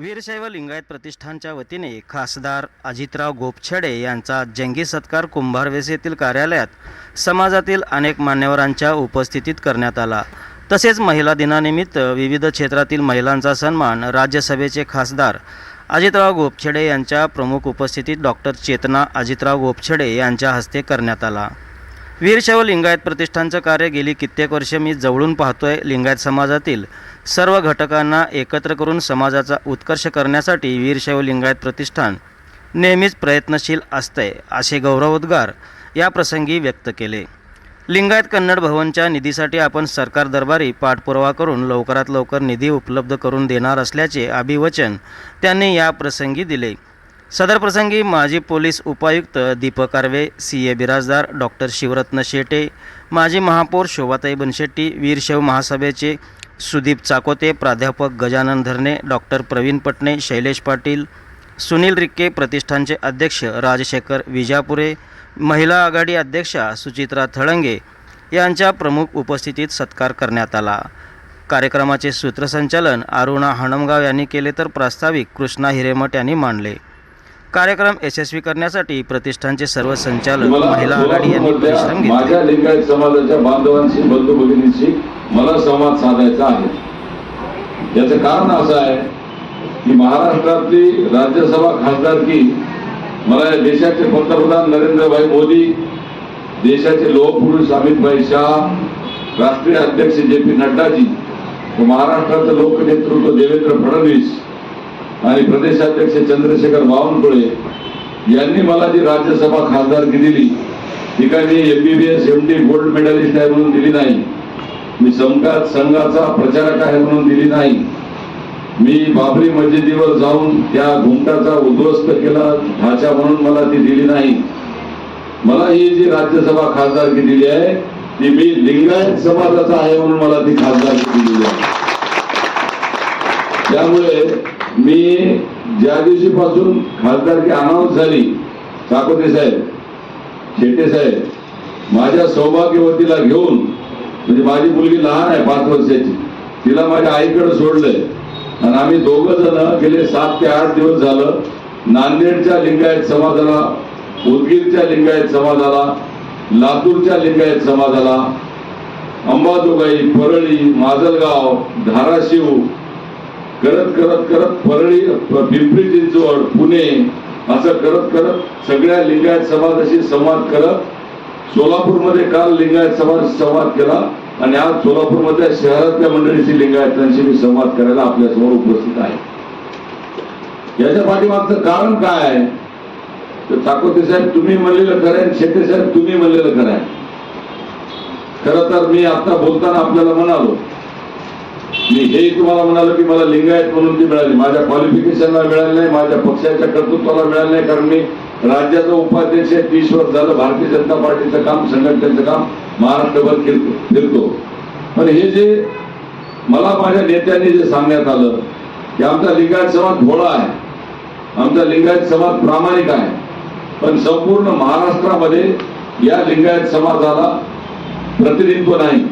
वीरशैव लिंगायत प्रतिष्ठानच्या वतीने खासदार अजितराव गोपछडे यांचा जंगी सत्कार कुंभारवेस येथील कार्यालयात समाजातील अनेक मान्यवरांच्या उपस्थितीत करण्यात आला. तसेच महिला दिनानिमित्त विविध क्षेत्रातील महिलांचा सन्मान राज्यसभेचे खासदार अजितराव गोपछडे यांच्या प्रमुख उपस्थितीत डॉक्टर चेतना अजितराव गोपछडे यांच्या हस्ते करण्यात आला. वीरशैव लिंगायत प्रतिष्ठानचं कार्य गेली कित्येक वर्षे मी जवळून पाहतोय लिंगायत समाजातील सर्व घटकांना एकत्र करून समाजाचा उत्कर्ष करण्यासाठी वीरशैव लिंगायत प्रतिष्ठान नेहमीच प्रयत्नशील असतंय असे गौरवोद्गार या प्रसंगी व्यक्त केले. लिंगायत कन्नड भवनच्या निधीसाठी आपण सरकार दरबारी पाठपुरावा करून लवकरात लवकर निधी उपलब्ध करून देणार असल्याचे अभिवचन त्यांनी या प्रसंगी दिले. सदर प्रसंगी माजी पोलीस उपायुक्त Deepak Karve C A Birajdar doctor Shivratna Shete माजी महापौर शोभाताई बनशेट्टी वीरशैव महासभेचे सुदीप चाकोते प्राध्यापक गजानन धरणे डॉक्टर प्रवीण पटणे शैलेश पाटील सुनील रिक्के प्रतिष्ठानचे अध्यक्ष राजशेखर विजापुरे महिला आघाडी अध्यक्षा सुचित्रा थळंगे यांच्या प्रमुख उपस्थितीत सत्कार करण्यात आला. कार्यक्रमाचे सूत्रसंचालन अरुणा हणमगाव यांनी केले तर प्रास्ताविक कृष्णा हिरेमठ यांनी मांडले. कार्यक्रम यशस्वी करण्यासाठी प्रतिष्ठानचे सर्व संचालक महिला आघाडी यांनी परिश्रम घेतले. माझ्या लिंगायत समाजाच्या बांधवांशी बंधू भगिनींशी मला संवाद साधायचा आहे. याचं कारण असं आहे की महाराष्ट्रातली राज्यसभा खासदारकी मला या देशाचे पंतप्रधान नरेंद्रभाई मोदी देशाचे लोहपुरुष अमितभाई शाह राष्ट्रीय अध्यक्ष जे पी नड्डाजी व महाराष्ट्राचं लोकनेतृत्व देवेंद्र फडणवीस आणि प्रदेशाध्यक्ष चंद्रशेखर बावनकुळे यांनी मला जी राज्यसभा खासदारकी दिली ती काय मी MBBS M D gold medalist आहे म्हणून दिली नाही. मी संघात संघाचा प्रचारक आहे म्हणून दिली नाही. मी बाबरी मस्जिदीवर जाऊन त्या घुमटाचा उद्ध्वस्त केला ढाचा म्हणून मला ती दिली नाही. मला ही जी राज्यसभा खासदारकी दिली आहे ती मी लिंगायत समाजाचा आहे म्हणून मला ती खासदारकी दिलेली आहे. त्यामुळे मी ज्या दिवशीपासून खासदारकी अनाऊन्स झाली साकोते साहेब शेटे साहेब माझ्या सौभाग्यवतीला घेऊन म्हणजे माझी मुलगी लहान आहे पाच वर्षाची तिला माझ्या आईकडे सोडलंय. आणि आम्ही दोघं जण गेले सात ते आठ दिवस झालं नांदेडच्या लिंगायत समाजाला उदगीरच्या लिंगायत समाजाला लातूरच्या लिंगायत समाजाला अंबाजोगाई परळी माजलगाव धाराशिव करत करत करत परळी पिंपरी चिंचवड पुणे असं करत करत सगळ्या लिंगायत समाजाशी संवाद करत सोलापूरमध्ये काल लिंगायत समाज संवाद केला आणि आज सोलापूरमधल्या शहरातल्या मंडळीशी लिंगायतांशी मी संवाद करायला आपल्यासमोर उपस्थित आहे. याच्या पाठीमागचं कारण काय आहे? तर चाकोते साहेब तुम्ही म्हणलेलं खरं आहे शेटे साहेब तुम्ही म्हणलेलं खरं आहे. खरं तर मी आता बोलताना आपल्याला म्हणालो मी हे तुम्हाला म्हणालो की मला लिंगायत म्हणून ती मिळाली. माझ्या क्वालिफिकेशनला मिळाली नाही माझ्या पक्षाच्या कर्तृत्वाला मिळाली नाही कारण मी राज्याचा उपाध्यक्ष आहे. तीस वर्ष झालं भारतीय जनता पार्टीचं काम संघटनेचं काम महाराष्ट्रभर फिरतो फिरतो. पण हे जे मला माझ्या नेत्यांनी जे सांगण्यात आलं की आमचा लिंगायत समाज भोळा आहे. आमचा लिंगायत समाज प्रामाणिक आहे. पण संपूर्ण महाराष्ट्रामध्ये या लिंगायत समाजाला प्रतिनिधित्व नाही.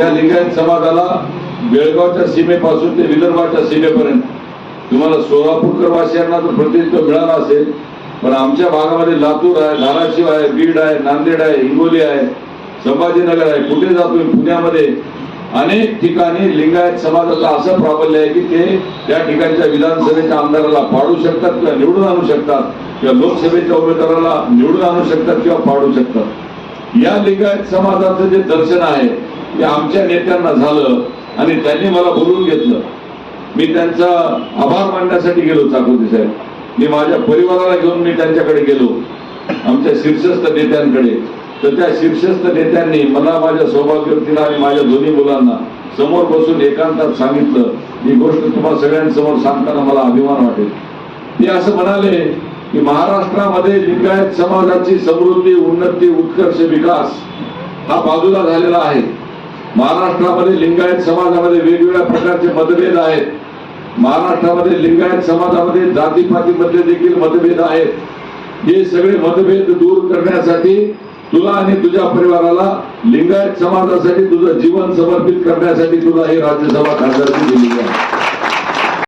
या लिंगायत समाजाला बेळगावच्या सीमेपासून ते विदर्भाच्या सीमेपर्यंत. तुम्हाला सोलापूरकर वासियांना तर प्रतिनिधित्व मिळालं असेल पण आमच्या भागामध्ये लातूर आहे धाराशिव आहे बीड आहे नांदेड आहे हिंगोली आहे संभाजीनगर आहे कुठे जातो पुण्यामध्ये अनेक ठिकाणी लिंगायत समाजाचं असं प्राबल्य आहे की ते त्या ठिकाणच्या विधानसभेच्या आमदाराला पाडू शकतात किंवा निवडून आणू शकतात किंवा लोकसभेच्या उमेदवाराला निवडून आणू शकतात किंवा पाडू शकतात. या लिंगायत समाजाचं जे दर्शन आहे ते आमच्या नेत्यांना झालं. आणि त्यांनी मला बोलवून घेतलं. मी त्यांचा आभार मानण्यासाठी गेलो चाकोती साहेब. मी माझ्या परिवाराला घेऊन मी त्यांच्याकडे गेलो. आमच्या शीर्षस्थ नेत्यांकडे. तर त्या शीर्षस्थ नेत्यांनी मला माझ्या सौभाग्यवतीला आणि माझ्या दोन्ही मुलांना समोर बसून एकांतात सांगितलं. ही गोष्ट तुम्हाला सगळ्यांसमोर सांगताना मला अभिमान वाटेल. ते असं म्हणाले की महाराष्ट्रामध्ये लिंगायत समाजाची समृद्धी उन्नती उत्कर्ष विकास हा बाजूला झालेला आहे. महाराष्ट्रामध्ये लिंगायत समाजामध्ये वेगवेगळ्या प्रकारचे मतभेद आहेत. महाराष्ट्रामध्ये लिंगायत समाजामध्ये जातीपातीमध्ये देखील मतभेद आहेत. हे सगळे मतभेद दूर करण्यासाठी तुला आणि तुझ्या परिवाराला लिंगायत समाजासाठी तुझं जीवन समर्पित करण्यासाठी तुला हे राज्यसभा खासदारकी दिली आहे.